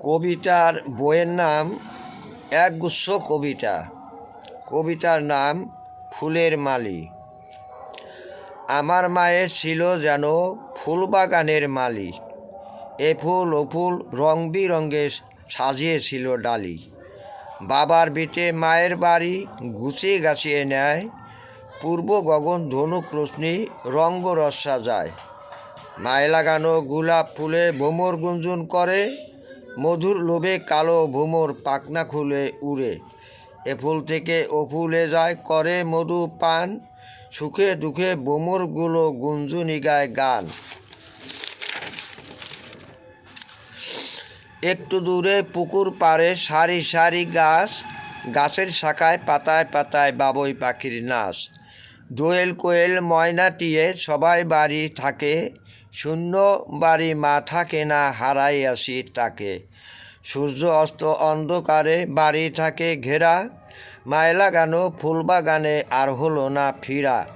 কবিতার বইয়ের নাম একগুচ্ছ কবিতা। কবিতার নাম, ফুলের মালি। আমার মায়ে ছিল যেন ফুলবাগানের মালি। এ ফুল ও ফুল রং বিরঙ্গে সাজিয়েছিল ডালি। বাবার বিটে মায়ের বাড়ি গুছিয়ে গাছিয়ে নেয়। পূর্ব গগন ধনুক রশ্মি রঙ্গরস সাজায়। মায়ে লাগানো গোলাপ ফুলে ভোমর গুঞ্জন করে, মধুর লোভে কালো ভ্রমর পাকনা খুলে উড়ে। এ ফুল থেকে ও ফুলে যায়, করে মধু পান, সুখে দুঃখে ভ্রমরগুলো গুঞ্জুনি গায় গান। একটু দূরে পুকুর পাড়ে সারি সারি গাছ, গাছের শাখায় পাতায় পাতায় বাবুই পাখির নাচ দোয়েল কোয়েল ময়না টিয়ে সবাই বাড়ি থাকে শূন্য বাড়ি মা থাকে না হারাই আসি তাকে। সূর্য অস্ত অন্ধকারে বাড়ি থাকে ঘেরা। মায় লাগানো ফুলবাগানে আর হলো না ফিরা।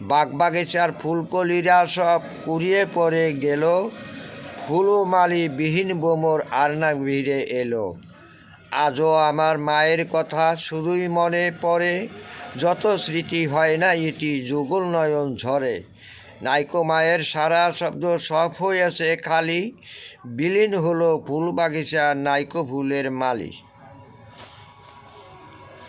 বাগবাগিচার ফুলকলিরা সব কুড়িয়ে পড়ে গেল। ফুলমালি বিহীন বোমর আর না ভিড়ে এলো। আজও আমার মায়ের কথা শুধুই মনে পড়ে। যত স্মৃতি হয় না এটি যুগল নয়ন ঝরে। নাইকো মায়ের সারা শব্দ সব হয়েছে খালি বিলীন হলো ফুল বাগিচা নাইকো ফুলের মালি।